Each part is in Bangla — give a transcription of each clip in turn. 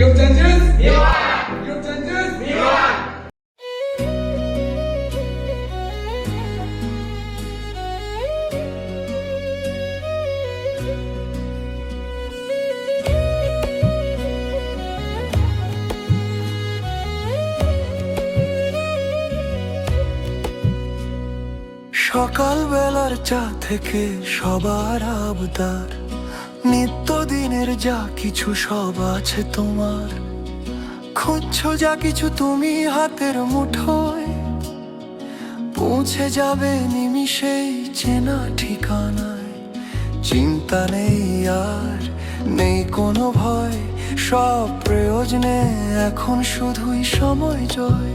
New changes? New changes? সকাল বেলার চা থেকে সবার আবদার নিত্যদিনের যা কিছু সব আছে তোমার। খুঁজছো যা কিছু তুমি হাতের মুঠোয়। পৌঁছে যাবে নিমিষেই চেনা ঠিকানায়। চিন্তা নেই আর, নেই কোনো ভয়। সব প্রয়োজনে এখন শুধুই সময় জয়।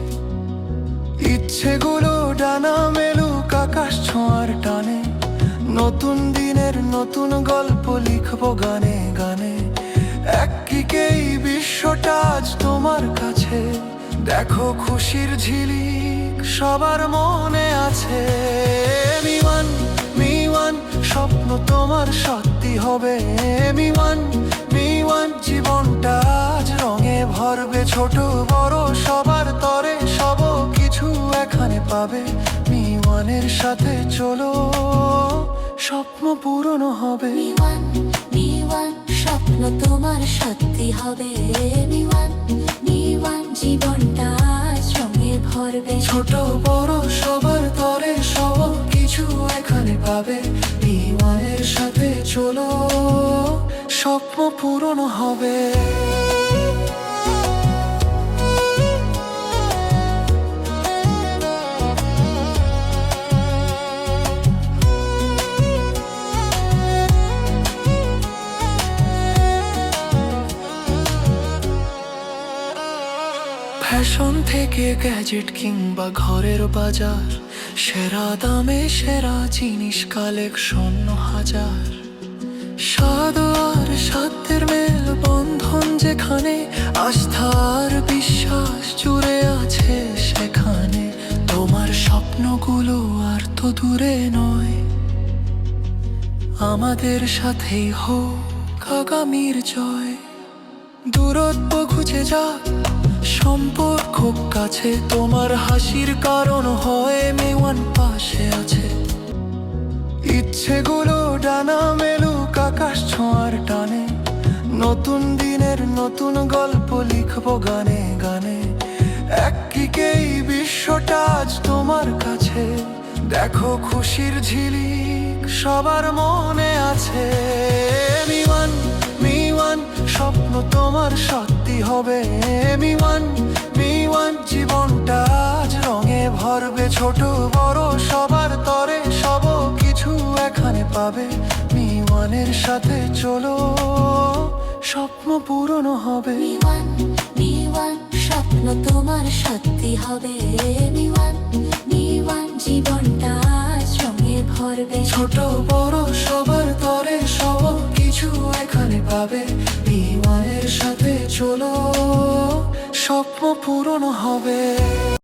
ইচ্ছেগুলো ডানা মেলুক আকাশ ছোঁয়ার টানে। নতুন দিনের নতুন গল্প লিখব গানে গানে। একদিকেই বিশ্বটা আজ তোমার কাছে। দেখো খুশির ঝিলিক সবার মনে আছে। মিওয়ান মিওয়ান স্বপ্ন তোমার সত্যি হবে। মিওয়ান মিওয়ান জীবনটা আজ রঙে ভরবে ছোট পাবে। মিওয়ানের সাথে চলো স্বপ্ন পূরণ হবে। মিওয়ান মিওয়ান স্বপ্ন তোমার সত্যি হবে। মিওয়ান মিওয়ান জীবনটা রঙে ভরবে। ছোট বড় সবার তরে সব কিছু এখানে পাবে। মিওয়ানের সাথে চলো স্বপ্ন পূরণ হবে। ফ্যাশন থেকে গ্যাজেট কিংবা ঘরের বাজার, সেরা দামে সেরা জিনিস কালেকশন হাজার। স্বাদ আর সাধ্যের মেল বন্ধন যেখানে আস্থার বিশ্বাস জুড়ে আছে সেখানে। তোমার স্বপ্নগুলো আর তো দূরে নয়। আমাদের সাথেই হোক আগামীর জয়। দূরত্ব ঘুচে যাক। সম্পর্ক কাছে, তোমার হাসির কারণ হয়, মেওয়ান পাশে আছে। ইচ্ছেগুলো ডানা মেলুক আকাশ ছোঁয়ার টানে। নতুন দিনের নতুন গল্প লিখব গানে গানে। একদিকেই বিশ্বটা আজ তোমার কাছে। দেখো খুশির ঝিলিক সবার মনে আছে। মিওয়ান মিওয়ান, স্বপ্ন তোমার সত্যি হবে। ছোট বড় সবার তরে সব কিছু এখানে পাবে। মিওয়ানের সাথে চলো স্বপ্ন পূরণ হবে। মিওয়ান মিওয়ান স্বপ্ন তোমার সত্যি হবে। মিওয়ান মিওয়ান জীবনটা ভরবে। ছোট বড় সবার তরে সব কিছু এখানে পাবে। বিমানের সাথে চলো স্বপ্ন পূরণ হবে।